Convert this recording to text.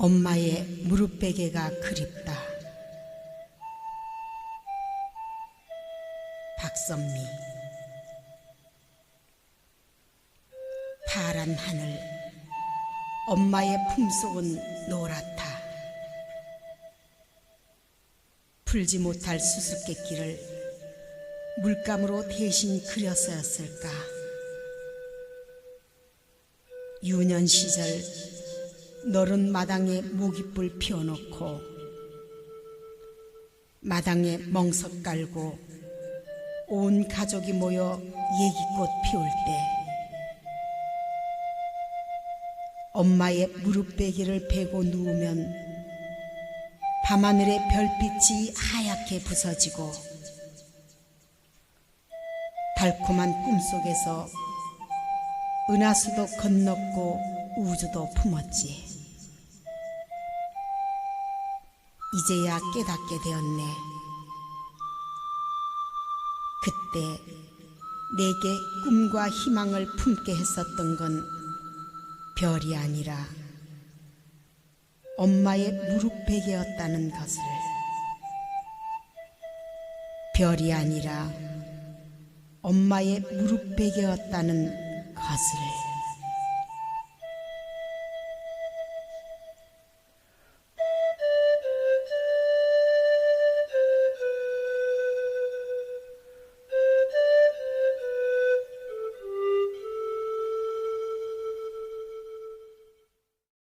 엄마의 무릎 베개가 그립다. 박선미 파란 하늘 엄마의 품속은 노랗다. 풀지 못할 수수께끼를 물감으로 대신 그렸어였을까? 유년 시절 너른 마당에 모깃불 피워놓고 마당에 멍석 깔고 온 가족이 모여 얘기꽃 피울 때 엄마의 무릎 베개를 베고 누우면 밤하늘의 별빛이 하얗게 부서지고 달콤한 꿈속에서 은하수도 건넜고 우주도 품었지. 이제야 깨닫게 되었네. 그때 내게 꿈과 희망을 품게 했었던 건 별이 아니라 엄마의 무릎 베개였다는 것을. 별이 아니라 엄마의 무릎 베개였다는 것을.